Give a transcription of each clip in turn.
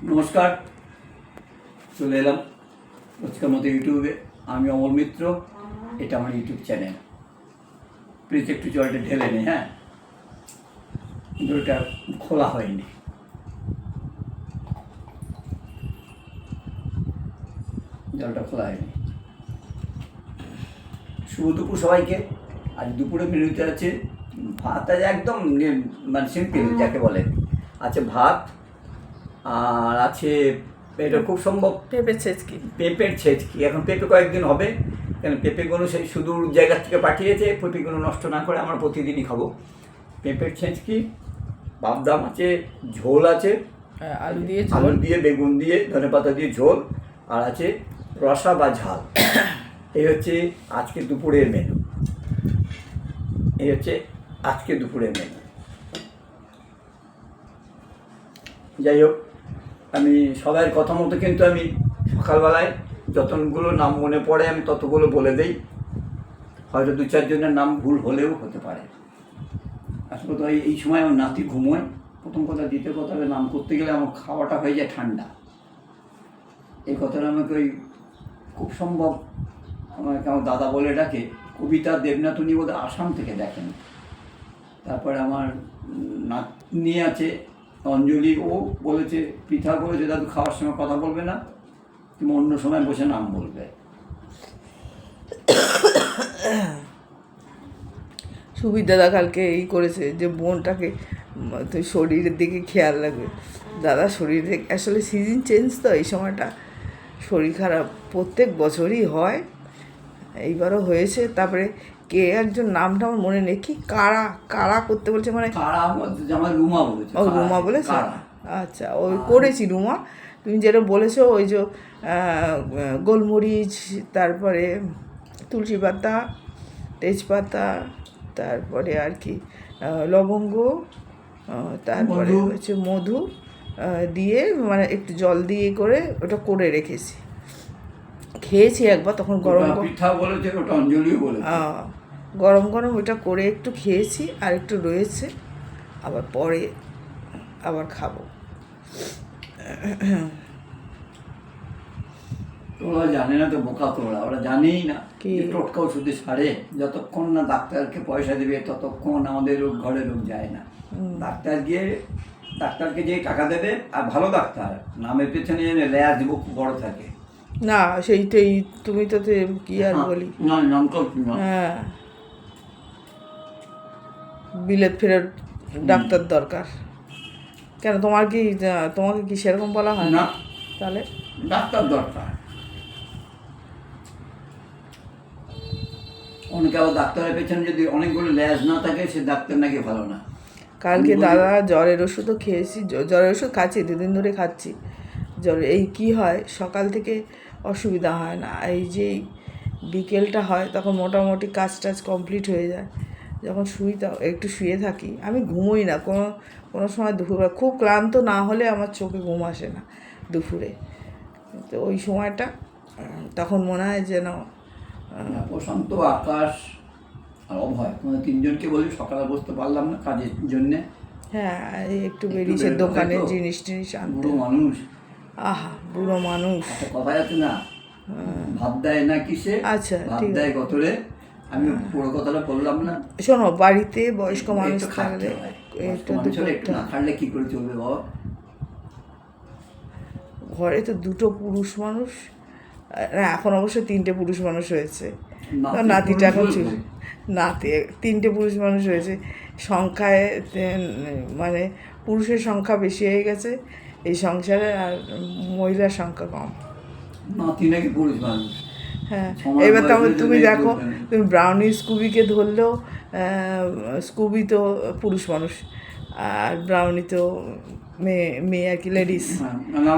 নমস্কার চলে এলাম আজকের মতো ইউটিউবে আমি অমল মিত্র এটা আমার ইউটিউব চ্যানেল প্লিজ একটু জলটা ঢেলে নি হ্যাঁ? কিন্তু ওটা খোলা হয়নি। জলটা খোলা হয়নি। শুভ দুপুর সবাইকে। আজ দুপুরে মেনুতে আছে ভাত আজ একদম মানে সিম্পল যাকে বলে। আছে ভাত আর আছে এটা খুব সম্ভব। পেঁপে ছেচকি পেঁপের ছেচকি এখন পেঁপে কয়েকদিন হবে কেন পেঁপেগুলো সেই সুদূর জায়গা থেকে পাঠিয়েছে পেঁপেগুলো নষ্ট না করে আমরা প্রতিদিনই খাব। পেঁপের ছেঁচকি বাদাম আছে ঝোল আছে হ্যাঁ, আলু দিয়ে আলু দিয়ে বেগুন দিয়ে ধনে পাতা দিয়ে ঝোল আর আছে রসা বা ঝাল। এই হচ্ছে আজকে দুপুরের মেনু এই হচ্ছে আজকে দুপুরের মেনু যাই হোক। আমি সবার কথা মতো কিন্তু আমি সকালবেলায় যতগুলো নাম মনে পড়ে, আমি ততগুলো বলে দেই। হয়তো দু চারজনের নাম ভুল হলেও হতে পারে। আসলে তো এই- সময় আমার নাতি ঘুমোয়। প্রথম কথা, দ্বিতীয় কথা নাম করতে গেলে আমার খাওয়াটা হয়ে যায় ঠান্ডা। এই কথাটা আমাকে ওই খুব সম্ভব আমাকে আমার দাদা বলে ডাকে। কবিতা দেবনাথ উনি বোধহয় আসাম থেকে দেখেন। তারপরে আমার নাতনি আছে অঞ্জলি ও বলেছে পৃথা বলেছে দাদু খাওয়ার সময় কথা বলবে না, তুমি অন্য সময় বসে নাম বলবে। সুবির দাদা কালকে এই করেছে যে বোনটাকে তুই শরীরের দিকে খেয়াল রাখবে। দাদা শরীর আসলে সিজন চেঞ্জ তো এই সময়টা। শরীর খারাপ প্রত্যেক বছরই হয়, এইবারও হয়েছে, তারপরে কে একজন নামটা আমার মনে নেই। কি কারা কারা করতে বলছে? মানে কারা আমার আমার রুমা বলেছে। ও রুমা বলেছে? আচ্ছা ওই করেছি রুমা। তুমি যেটা বলেছ ওই যে গোলমরিচ তারপরে তুলসী পাতা তেজপাতা তারপরে আর কি লবঙ্গ তারপরে হচ্ছে মধু দিয়ে মানে একটু জল দিয়ে করে ওটা করে রেখেছি। খেয়েছি একবার তখন গরম পিঠা বলেছে ওটা অঞ্জলিও আহ, গরম গরম ওটা করে একটু খেয়েছি আর একটু রয়েছে আবার পরে আবার খাব। ওরা জানে না তো বোকা তো ওরা জানেই না কি? যে টোটকা ওষুধে সারে যতক্ষণ না ডাক্তারকে পয়সা দেবে ততক্ষণ আমাদের রোগ ঘরে রোগ যায় না। ডাক্তার গিয়ে ডাক্তারকে যে টাকা দেবে আর ভালো ডাক্তার নামের পেছনে দেবো খুব বড় থাকে। না সেইটাই তুমি তো কি আর বলি? না নাম হ্যাঁ। বিলেত ফেরত ডাক্তার দরকার। কেন তোমার কি তোমাকে কি সেরকম বলা হয় না? তাহলে? ডাক্তার দরকার। অনেকে আবার ডাক্তারের পেছনে যদি অনেকগুলো ল্যাজ না থাকে সে ডাক্তার নাকি ভালো না। কালকে দাদা জ্বরের ওষুধও খেয়েছি। জ্বরের ওষুধ খাচ্ছি দুদিন ধরে খাচ্ছি। জ্বর এই কি হয়? সকাল থেকে অসুবিধা হয় না। এই যে বিকেলটা হয় তখন মোটামুটি কাজ টাজ কমপ্লিট হয়ে যায়। যখন শুই একটু শুয়ে থাকি আমি ঘুমোই না। কোনো কোনো সময় দুপুরবেলা খুব ক্লান্ত না হলে আমার চোখে ঘুম আসে না দুপুরে। তো ওই সময়টা তখন মনে হয় যেন প্রশান্ত আকাশ আর অভয় তোমাদের তিনজনকে বলি সকালে বসতে পারলাম না কাজের জন্যে। হ্যাঁ একটু বেরিয়েছে দোকানের জিনিস টিনিস আনতে। বুড়ো মানুষ। আহা বুড়ো মানুষ। কথা আছে না? ভাত দেয় না কিসে? আচ্ছা, ঠিক দেয় কতরে? আমি পুরো কথাটা বললাম না। শোনো বাড়িতে বয়স্ক মানুষ থাকলে একটু না খাটলে কি করে চলবে বাবা? ঘরে তো দুটো পুরুষ মানুষ। না এখন অবশ্য তিনটে পুরুষ মানুষ হয়েছে। নাতি নাতিটা এখন ছিল নাতি তিনটে পুরুষ মানুষ হয়েছে। সংখ্যায় মানে পুরুষের সংখ্যা বেশি হয়ে গেছে। এই সংসারে আর মহিলার সংখ্যা কম। নাতি নাকি পুরুষ মানুষ? হ্যাঁ। এবার তো তুমি দেখো তুমি ব্রাউনি স্কুবিকে ধরলেও স্কুবি তো পুরুষ মানুষ আর ব্রাউনি তো মেয়ে মেয়ে আর কি লেডিস হ্যাঁ, মানে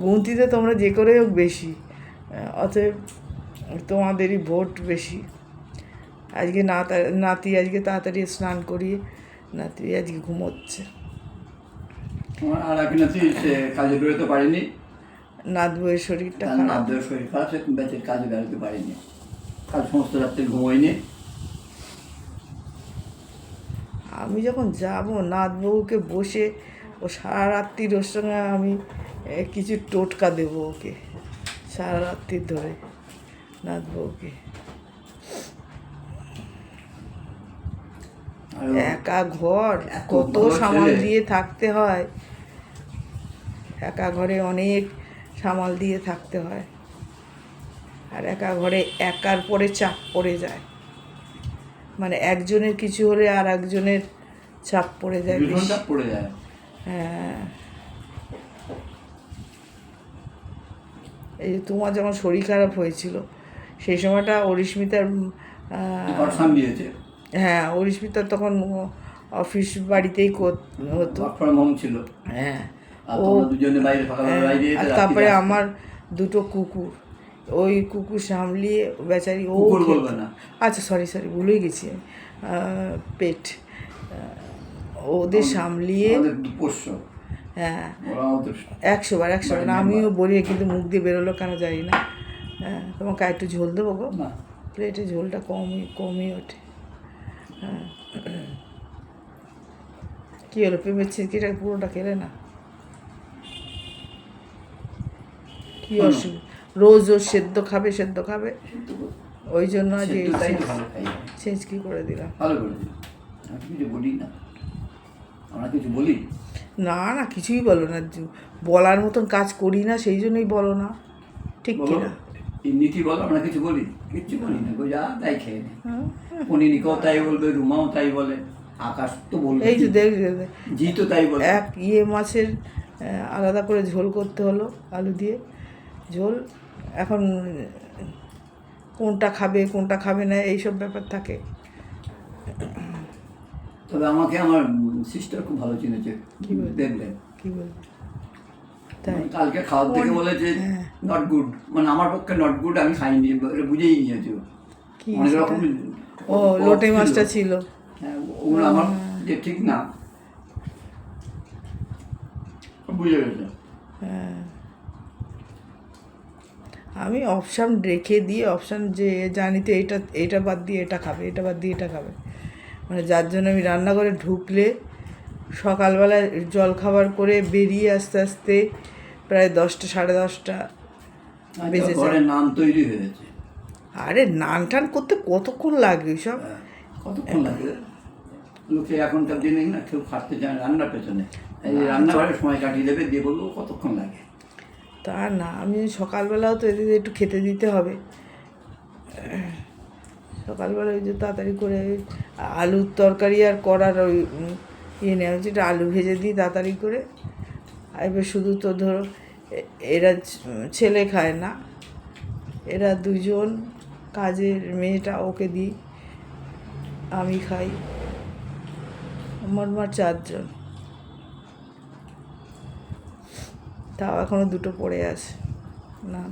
গুনতিতে তোমরা যে করে হোক বেশি অতএব তোমাদেরই ভোট বেশি। আজকে না নাতি আজকে তাড়াতাড়ি স্নান করিয়ে নাতি আজকে ঘুমোচ্ছে। আর এক নাতি সে কাজে বেরোতে পারেনি। নাত বইয়ের শরীরটা খারাপ। নাতদের শরীর খারাপ সে বেঁচে কাজে বেরোতে পারেনি। কাল সমস্ত রাত্রে ঘুমোয়নি। আমি যখন যাব নাদ বউকে বসে ও সারা রাত্রির ওর সঙ্গে আমি কিছু টোটকা দেবো ওকে। সারা রাত্রির ধরে নাচবো বউকে একা ঘর কত সামাল দিয়ে থাকতে হয়। একা ঘরে অনেক সামাল দিয়ে থাকতে হয়। আর একা ঘরে একার পরে চাপ পড়ে যায়। মানে একজনের কিছু হলে আর একজনের চাপ পড়ে যায় পড়ে যায়। হ্যাঁ। এই যে তোমার যখন শরীর খারাপ হয়েছিল সেই সময়টা অরিস্মিতার হ্যাঁ অরিস্মিতার তখন অফিস বাড়িতেই হতো। ছিল। হ্যাঁ। হ্যাঁ, তারপরে আমার দুটো কুকুর। ওই কুকুর সামলিয়ে বেচারি ও না। আচ্ছা সরি সরি ভুলেই গেছি পেট। ওদের সামলিয়ে হ্যাঁ। একশো বার একশো বার। আমিও বলি কিন্তু মুখ দিয়ে বেরোলো কেন জানি না। হ্যাঁ তোমাকে একটু ঝোল দেবো গো? প্লেটে ঝোলটা কমই কমই ওঠে। হ্যাঁ। কী হলো? পেঁপের ছিটকিটা পুরোটা খেলে না? কি। অসুবিধা রোজ রোজ সেদ্ধ খাবে সেদ্ধ খাবে। ওই জন্য আজ চেঞ্জ কি করে দিলাম? ভালো করে কিছু বলি না। আমরা কিছু বলি? না না কিছুই বলো না। বলার মতন কাজ করি না সেই জন্যই বলো না। ঠিক কি না এমনিতেই বলো আমরা কিছু বলি? কিচ্ছু বলি না। গো যা তাই খেয়ে? পনিনিকাও তাই বলবে রুমাও তাই বলে। আকাশ তো বলবে এই যে দেখ জি তো তাই বলে এক ইয়ে মাছের আলাদা করে ঝোল করতে হলো আলু দিয়ে। ঝোল এখন কোনটা খাবে কোনটা খাবে না এইসব ব্যাপার থাকে। তবে আমাকে আমার সিস্টার খুব ভালো চিনেছে কি বলে? দেখলেন কি বলব তাই। কালকে খাওয়ার থেকে বলেছে হ্যাঁ। নট গুড মানে আমার পক্ষে নট গুড আমি খাইনি বুঝেই নিয়েছি ও। অনেক রকম ও লোটে মাছটা ছিল। হ্যাঁ ওগুলো আমার যে ঠিক না। বুঝে গেছে। হ্যাঁ। আমি অপশান রেখে দিয়ে অপশান যে জানি তো এটা এটা বাদ দিয়ে এটা খাবে এটা বাদ দিয়ে এটা খাবে। মানে যার জন্য আমি রান্নাঘরে ঢুকলে সকালবেলা জল খাবার করে বেরিয়ে আস্তে আস্তে প্রায় দশটা সাড়ে দশটা বেজে যায়। ঘরের নাম তৈরি হয়েছে? আরে নান টান করতে কতক্ষণ লাগে সব? হ্যাঁ, কতক্ষণ লাগে লোকে এখনকার দিনে না কেউ খাটতে চায় রান্নার পেছনে। এই রান্নাঘরে সময় কাটিয়ে দেবে দিয়ে বলব কতক্ষণ লাগে? তা না, আমি সকালবেলাও তো এদের একটু খেতে দিতে হবে। সকালবেলা ওই যে তাড়াতাড়ি করে আলুর তরকারি আর করার ওই ইয়ে নেওয়া হচ্ছে একটু আলু ভেজে দিই তাড়াতাড়ি করে। এবার শুধু তো ধরো এরা ছেলে খায় না, এরা দুজন কাজের মেয়েটা ওকে দিই, আমি খাই। আমার মা চারজন। তাও এখনও দুটো পড়ে আছে। না।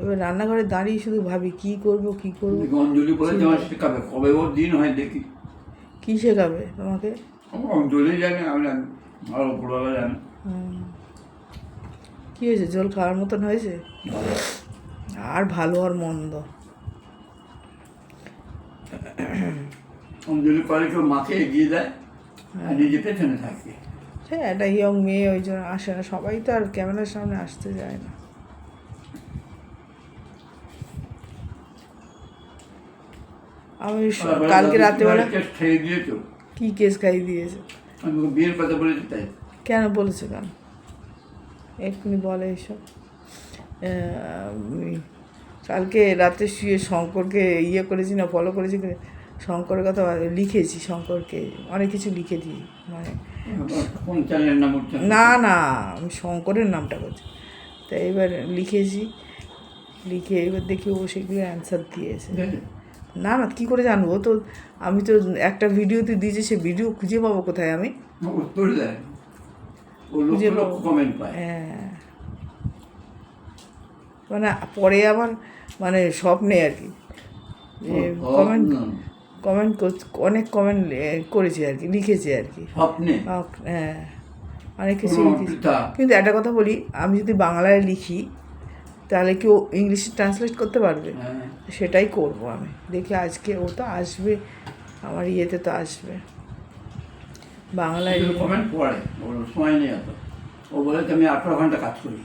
এবার রান্নাঘরে দাঁড়িয়ে শুধু ভাবি কি করব কি করব? অঞ্জলি বলেছে আমার শেখাবে। কবে ওর দিন হয় দেখি। কি শেখাবে তোমাকে? অঞ্জলি জানে আমি আর উপরওয়ালা জানে। কি হয়েছে? জল খাওয়ার মতন হয়েছে? আর ভালো আর মন্দ। অঞ্জলি করে কেউ মাকে এগিয়ে দেয়। নিজে পেছনে থাকে। হ্যাঁ একটা ইয়ং মেয়ে ওই জন্য আসে না। সবাই তো আর ক্যামেরার সামনে আসতে যায় না। আমি কালকে রাত্রেবেলা কি কেস খাই দিয়েছে? আমি বিয়ের কথা বলেছি তাই। কেন বলেছে কেন? এক্ষুনি বলে এইসব কালকে রাতে শুয়ে শঙ্করকে ইয়ে করেছি না ফলো করেছি। শঙ্করের কথা লিখেছি শঙ্করকে অনেক কিছু লিখে দিই মানে না না আমি শঙ্করের নামটা বলছি। তা এবার লিখেছি লিখে এবার দেখি ও সেগুলো অ্যান্সার দিয়েছে। না না কী করে জানব? তো আমি তো একটা ভিডিওতে দিয়েছি সে ভিডিও খুঁজে পাবো কোথায় আমি? খুঁজে পাবো। হ্যাঁ। মানে পরে আমার মানে স্বপ্নে আর কি। যে কমেন্ট কমেন্ট অনেক কমেন্ট করেছি আর কি লিখেছি আর কি। স্বপ্নে? হ্যাঁ অনেক কিছু লিখেছি। কিন্তু একটা কথা বলি আমি যদি বাংলায় লিখি তাহলে কি ও ইংলিশে ট্রান্সলেট করতে পারবে? হ্যাঁ, সেটাই করব আমি। দেখি আজকে ও তো আসবে আমার ইয়েতে তো আসবে। বাংলায় কমেন্ট পড়ে সময় নেই এত ও বলে আমি আঠারো ঘণ্টা কাজ করি।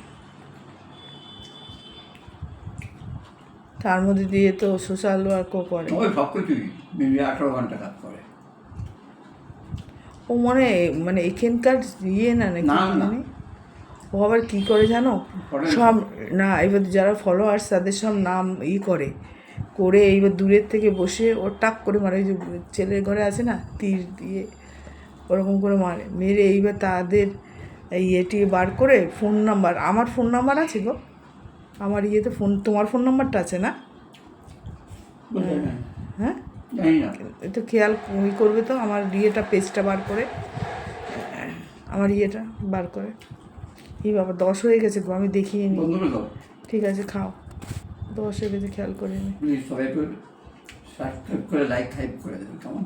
তার মধ্যে দিয়ে তো সোশ্যাল ওয়ার্কও করে। ওই সব কিছুই মিলিয়ে আঠারো ঘণ্টা কাজ করে। ও মনে মানে এখানকার ইয়ে না নাকি। মানে? ও আবার কী করে জানো? সব না এবার যারা ফলোয়ার্স তাদের সব নাম ই করে। করে এইবার দূরের থেকে বসে ও টাক করে মারে ওই যে ছেলের ঘরে আছে না তীর দিয়ে ওরকম করে মারে। মেরে এইবার তাদের এই এটি বার করে ফোন নাম্বার আমার ফোন নাম্বার আছে গো। আমার ইয়েতে ফোন তোমার ফোন নাম্বারটা আছে না? হ্যাঁ। না। একটু খেয়াল ই করবে তো আমার ইয়েটা পেজটা বার করে। আমার ইয়েটা বার করে। এই বাবা দশ হয়ে গেছে গো আমি দেখিয়ে নি। ঠিক আছে খাও। দশ হয়ে গেছে খেয়াল করে নি। সবাই করে লাইক টাইপ করে দেবেন কেমন?